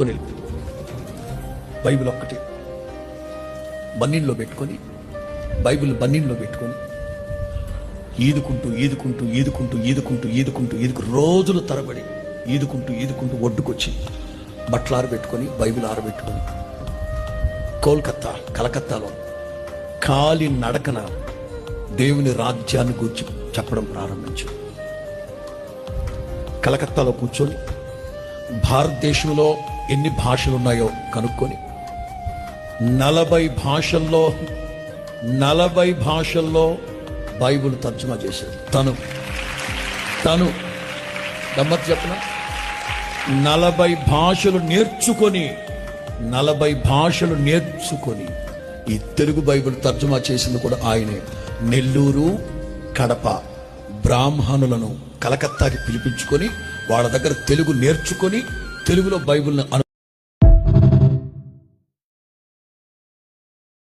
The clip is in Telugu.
పట్టుకొని వెళ్ళిపోయి బైబిల్ ఒక్కటే. బన్నీల్లో పెట్టుకొని బైబిల్ బన్నీల్లో పెట్టుకొని ఈదుకుంటూ ఈదుకుంటూ ఈదుకుంటూ ఈదుకుంటూ ఈదుకుంటూ ఈదుకు రోజులు తరబడి ఈదుకుంటూ ఈదుకుంటూ ఒడ్డుకొచ్చి బట్టలు ఆరబెట్టుకొని బైబిల్ ఆరబెట్టుకొని కోల్కత్తా కలకత్తాలో కాలి నడకన దేవుని రాజ్యాన్ని గురించి చెప్పడం ప్రారంభించాడు కలకత్తాలో కూర్చొని భారతదేశంలో ఎన్ని భాషలు ఉన్నాయో కనుక్కొని. నలభై భాషల్లో నలభై భాషల్లో బైబుల్ తర్జుమా చేశాడు. తను. తను. గమ్మత్ చెప్పిన? నలభై భాషలు నేర్చుకొని నలభై భాషలు నేర్చుకొని ఈ తెలుగు బైబిల్ తర్జుమా చేసింది కూడా ఆయనే. నెల్లూరు కడప బ్రాహ్మణులను కలకత్తాకి పిలిపించుకొని వాళ్ళ దగ్గర తెలుగు నేర్చుకొని తెలుగులో బైబిల్ని అను